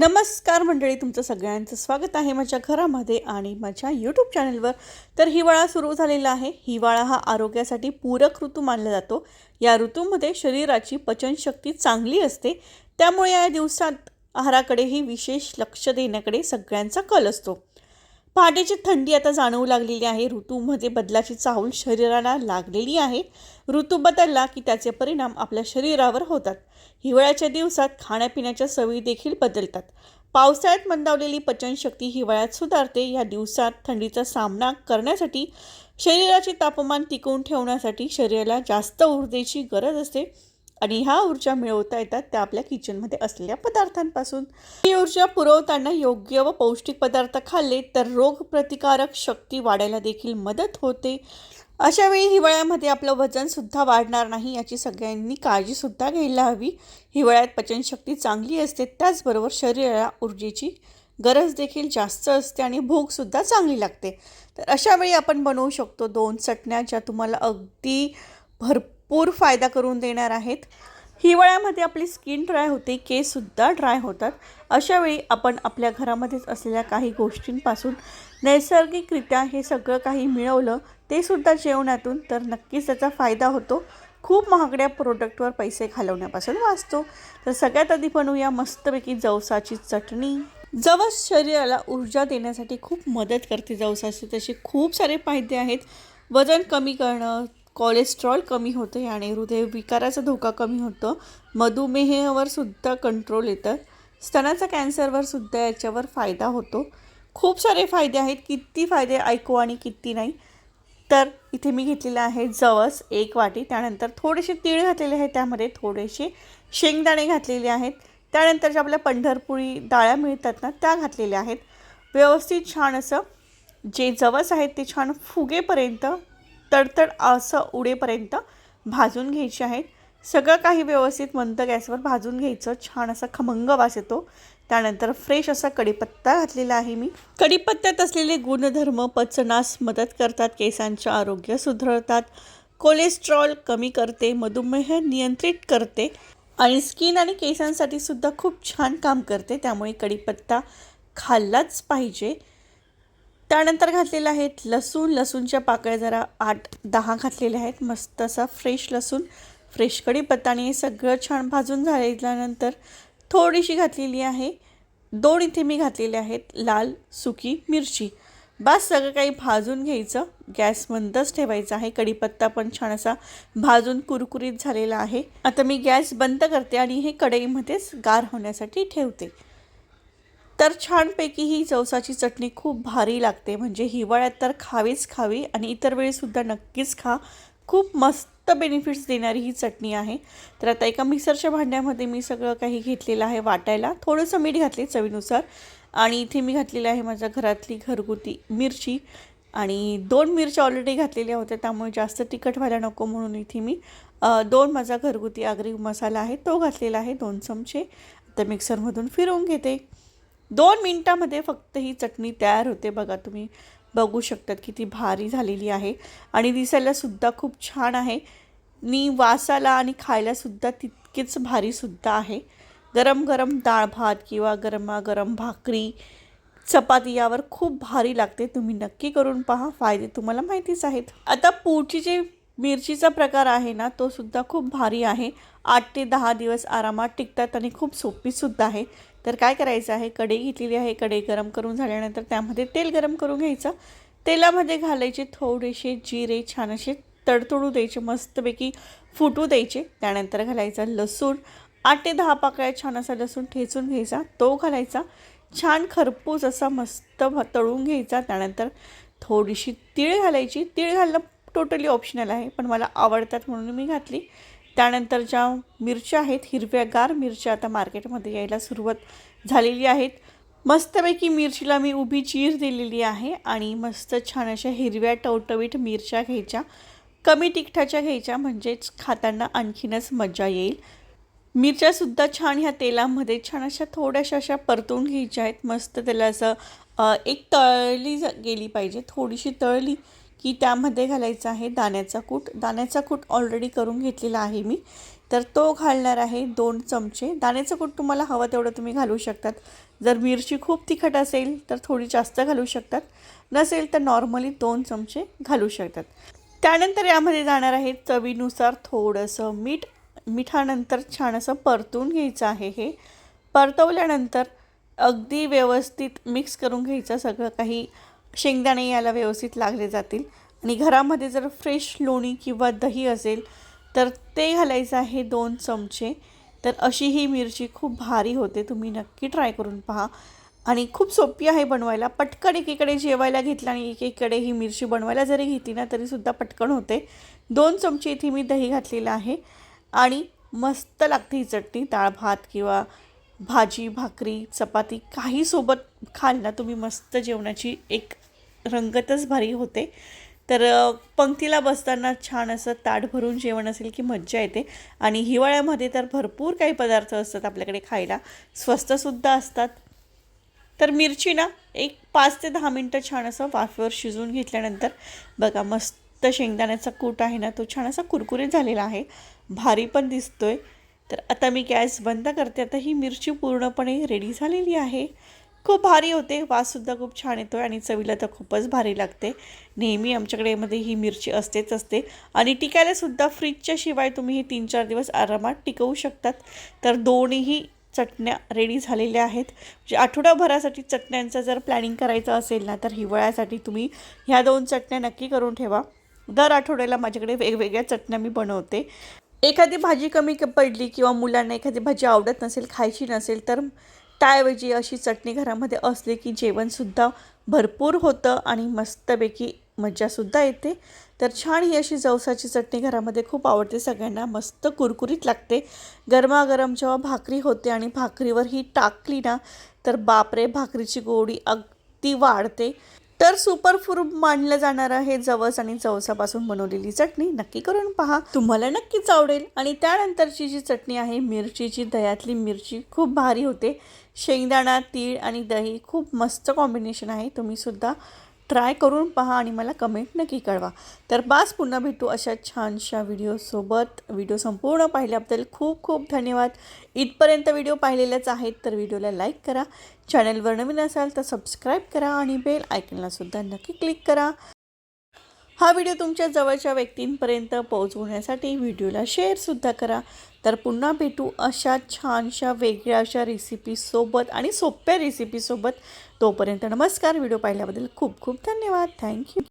नमस्कार मंडळी तुमचं सगळ्यांचं स्वागत आहे माझ्या घरामध्ये आणि माझ्या यूट्यूब चॅनलवर तर हिवाळा सुरू झालेला आहे. हिवाळा हा आरोग्यासाठी पूरक ऋतू मानला जातो. या ऋतूमध्ये शरीराची पचनशक्ती चांगली असते. त्यामुळे या दिवसात आहाराकडेही विशेष लक्ष देण्याकडे सगळ्यांचा कल असतो. पहाटेची थंडी आता जाणवू लागलेली आहे. ऋतूमध्ये बदलाची चाहूल शरीराला लागलेली आहे. ऋतू बदलला की त्याचे परिणाम आपल्या शरीरावर होतात. हिवाळ्याच्या दिवसात खाण्यापिण्याच्या सवयी देखील बदलतात. पावसाळ्यात मंदावलेली पचनशक्ती हिवाळ्यात सुधारते. या दिवसात थंडीचा सामना करण्यासाठी शरीराचे तापमान टिकवून ठेवण्यासाठी शरीराला जास्त ऊर्जेची गरज असते. आणि ह्या ऊर्जा मिळवता येतात त्या आपल्या किचनमध्ये असलेल्या पदार्थांपासून. ही ऊर्जा पुरवताना योग्य व पौष्टिक पदार्थ खाल्ले तर रोगप्रतिकारक शक्ती वाढायला देखील मदत होते. अशा वेळी हिवाळ्यामध्ये आपलं वजनसुद्धा वाढणार नाही याची सगळ्यांनी काळजीसुद्धा घ्यायला हवी. हिवाळ्यात पचनशक्ती चांगली असते त्याचबरोबर शरीराला ऊर्जेची गरज देखील जास्त असते आणि भूकसुद्धा चांगली लागते. तर अशावेळी आपण बनवू शकतो दोन चटण्या ज्या तुम्हाला अगदी भरपूर फायदा करून देणार आहेत. हिवाळ्यामध्ये आपली स्किन ड्राय होते केससुद्धा ड्राय होतात. अशावेळी आपण आपल्या घरामध्येच असलेल्या काही गोष्टींपासून नैसर्गिकरित्या हे सगळं काही मिळवलं ते सुद्धा जेवणातून तर नक्कीच त्याचा फायदा होतो. खूप महागड्या प्रोडक्टवर पैसे घालवण्यापासून वाचतो. तर सगळ्यात आधी बनवूया मस्तपैकी जवसाची चटणी. जवस शरीराला ऊर्जा देण्यासाठी खूप मदत करते जवसाची. तसे खूप सारे फायदे आहेत. वजन कमी करणं कोलेस्ट्रॉल कमी होते आणि हृदयविकाराचा धोका कमी होतो. मधुमेहावर सुद्धा कंट्रोल येतं. स्तनाचा कॅन्सरवर सुद्धा याच्यावर फायदा होतो. खूप सारे फायदे आहेत. किती फायदे ऐकू आणि किती नाही. तर इथे मी घेतलेलं आहे जवस एक वाटी. त्यानंतर थोडेसे तीळ घातलेले आहेत. त्यामध्ये थोडेसे शेंगदाणे घातलेले आहेत. त्यानंतर ज्या आपल्या पंढरपुरी डाळ्या मिळतात ना त्या घातलेल्या आहेत. व्यवस्थित छान असं जे जवस आहेत ते छान फुगेपर्यंत तडतड असं उडेपर्यंत भाजून घ्यायचे आहेत सगळं काही व्यवस्थित मंद गॅसवर भाजून घ्यायचं. छान असा खमंग वास येतो. त्यानंतर फ्रेश असा कढीपत्ता घातलेला आहे मी. कढीपत्त्यात असलेले गुणधर्म पचनास मदत करतात. केसांचे आरोग्य सुधारतात. कोलेस्ट्रॉल कमी करते. मधुमेह नियंत्रित करते. आणि स्किन आणि केसांसाठी सुद्धा खूप छान काम करते. त्यामुळे कढीपत्ता खाल्लाच पाहिजे. त्यानंतर घातलेलं आहेत लसूण. लसूणच्या पाकळ्या जरा आठ दहा घातलेल्या आहेत. मस्त असा फ्रेश लसूण फ्रेश कढीपत्ता आणि सगळं छान भाजून झाल्यानंतर थोडीशी घातलेली आहे. दोन इथे मी घातलेले आहेत लाल सुकी मिरची. बस सगळं काही भाजून घ्यायचं. गॅस मंदच ठेवायचा आहे. कढीपत्ता पण छान असा भाजून कुरकुरीत झालेला आहे. आता मी गॅस बंद करते आणि हे कढईमध्येच गार होण्यासाठी ठेवते. तर छानपैकी ही जवसाची चटणी खूप भारी लागते. म्हणजे हिवाळ्यात तर खावीच खावी आणि इतर वेळीसुद्धा नक्कीच खा. खूप मस्त बेनिफिट्स देणारी ही चटणी आहे. तर आता एका मिक्सरच्या भांड्यामध्ये मी सगळं काही घेतलेलं आहे वाटायला. थोडंसं मीठ घातले चवीनुसार. आणि इथे मी घातलेलं आहे माझ्या घरातली घरगुती मिरची. आणि दोन मिरच्या ऑलरेडी घातलेल्या होत्या त्यामुळे जास्त तिखट व्हायला नको म्हणून इथे मी दोन माझा घरगुती आगरी मसाला आहे तो घातलेला आहे दोन चमचे. आता मिक्सरमधून फिरवून घेते. दोन मिनटामध्ये फक्त ही चटणी तयार होते. बघा तुम्ही बघू शकतात किती भारी झालेली आहे. आणि दिसायलासुद्धा खूप छान आहे. नी वासाला आणि खायलासुद्धा तितकीच भारीसुद्धा आहे. गरम गरम डाळ भात किंवा गरमागरम भाकरी चपाती यावर खूप भारी लागते. तुम्ही नक्की करून पहा. फायदे तुम्हाला माहितीच आहेत. आता पुढची जे मिरचीचा प्रकार आहे ना तो सुद्धा खूप भारी आहे. आठ ते दहा दिवस आरामात टिकतात आणि खूप सोपीसुद्धा आहे. तर काय करायचं आहे? कढई घेतलेली आहे. कढई गरम करून झाल्यानंतर त्यामध्ये तेल गरम करून घ्यायचं. तेलामध्ये घालायचे थोडेसे जिरे छान असे तडतडू द्यायचे मस्तपैकी फुटू द्यायचे. त्यानंतर घालायचा लसूण. आठ ते दहा पाकळ्या छान असा लसूण ठेचून घ्यायचा. तो घालायचा. छान खरपूस असा मस्त तळून घ्यायचा. त्यानंतर थोडीशी तीळ घालायची. तीळ घालणं टोटली ऑप्शनल आहे. पण मला आवडतात म्हणून मी घातली. त्यानंतर ज्या मिरच्या आहेत हिरव्यागार मिरच्या आता मार्केटमध्ये यायला सुरुवात झालेली आहेत. मस्तपैकी मिरचीला मी उभी चीर दिलेली आहे आणि मस्त छान अशा हिरव्या टवटवीट मिरच्या घ्यायच्या. कमी तिखटाच्या घ्यायच्या म्हणजेच खाताना आणखीनच मजा येईल. मिरच्यासुद्धा छान ह्या तेलामध्ये छान अशा थोड्याशा अशा परतून घ्यायच्या आहेत. मस्त त्याला असं एक तळली जा- गेली पाहिजे थोडीशी तळली. की त्यामध्ये घालायचं आहे दाण्याचा कूट. दाण्याचा कूट ऑलरेडी करून घेतलेला आहे मी. तर तो घालणार आहे दोन चमचे. दाण्याचं कूट तुम्हाला हवं तेवढं तुम्ही घालू शकतात. जर मिरची खूप तिखट असेल तर थोडी जास्त घालू शकतात. नसेल तर नॉर्मली दोन चमचे घालू शकतात. त्यानंतर यामध्ये जाणार आहे चवीनुसार थोडंसं मीठ. मिठानंतर छान असं परतून घ्यायचं आहे हे. परतवल्यानंतर अगदी व्यवस्थित मिक्स करून घ्यायचं सगळं काही शेंगदाणे याला व्यवस्थित लागले जातील. आणि घरामध्ये जर फ्रेश लोणी किंवा दही असेल तर ते घालायचं आहे दोन चमचे. तर अशी ही मिरची खूप भारी होते. तुम्ही नक्की ट्राय करून पहा. आणि खूप सोपी आहे बनवायला. पटकन एकीकडे जेवायला घेतलं आणि एकीकडे ही मिरची बनवायला जरी घेतली ना तरीसुद्धा पटकन होते. दोन चमचे इथे मी दही घातलेलं आहे. आणि मस्त लागते ही चटणी. डाळ भात किंवा भाजी भाकरी चपाती काही सोबत खाल ना तुम्ही मस्त जेवणाची एक रंगतच भारी होते. तर पंक्तीला बसताना छान असं ताट भरून जेवण असेल की मज्जा येते. आणि हिवाळ्यामध्ये तर भरपूर काही पदार्थ असतात आपल्याकडे खायला. स्वस्तसुद्धा असतात. तर मिरची ना एक पाच ते दहा मिनटं छान असं वाफेवर शिजवून घेतल्यानंतर बघा मस्त शेंगदाण्याचा कूट आहे ना तो छान असा कुरकुरीत झालेला आहे. भारी पण दिसतोय. तर आता मी गॅस बंद करते. आता ही मिरची पूर्णपणे रेडी झालेली आहे. खूप भारी होते. वाससुद्धा खूप छान येतो आणि चवीला तर खूपच भारी लागते. नेहमी आमच्याकडे मध्ये ही मिरची असतेच असते. आणि टिकायलासुद्धा फ्रीजच्या शिवाय तुम्ही हे तीन चार दिवस आरामात टिकवू शकतात. तर दोन्हीही चटण्या रेडी झालेल्या आहेत. म्हणजे आठवडाभरासाठी चटण्यांचं जर प्लॅनिंग करायचं असेल ना तर हिवाळ्यासाठी तुम्ही ह्या दोन चटण्या नक्की करून ठेवा. दर आठवड्याला माझ्याकडे वेगवेगळ्या चटण्या मी बनवते. एखादी भाजी कमी पडली किंवा मुलांना एखादी भाजी आवडत नसेल खायची नसेल तर त्याऐवजी अशी चटणी घरामध्ये असली की जेवणसुद्धा भरपूर होतं आणि मस्तपैकी मज्जासुद्धा येते. तर छान ही अशी जवसाची चटणी घरामध्ये खूप आवडते. सगळ्यांना मस्त कुरकुरीत लागते. गरमागरम जेव्हा भाकरी होते आणि भाकरीवर ही टाकली ना तर बापरे भाकरीची गोडी अगदी वाढते. तर सुपर फूड मानलं जाणार आहे. जवस आणि जवसापासून बनवलेली चटणी नक्की करून पहा. तुम्हाला नक्कीच आवडेल. आणि त्यानंतरची जी चटणी आहे मिरचीची दह्यातली मिरची खूप भारी होते. शेंगदाणा तीळ आणि दही खूप मस्त कॉम्बिनेशन आहे. तुम्हीसुद्धा ट्राय करून पहा आणि मला कमेंट नक्की कळवा. तर बास पुन्हा भेटू अशा छानशा व्हिडिओसोबत व्हिडिओ संपूर्ण पाहिल्याबद्दल खूप खूप धन्यवाद. इथपर्यंत व्हिडिओ पाहिलेलेच आहेत तर व्हिडिओला लाईक करा. चॅनलवर नवीन असाल तर सबस्क्राईब करा आणि बेल आयकनलासुद्धा नक्की क्लिक करा. हा व्हिडिओ तुमच्या जवळच्या व्यक्तींपर्यंत पोहोचवण्यासाठी व्हिडिओला शेअरसुद्धा करा. तर पुन्हा भेटू अशा छानशा वेगळ्या अशा रेसिपीसोबत आणि सोप्या रेसिपीसोबत तोपर्यंत नमस्कार. व्हिडिओ पाहिल्याबद्दल खूप खूप धन्यवाद. थँक्यू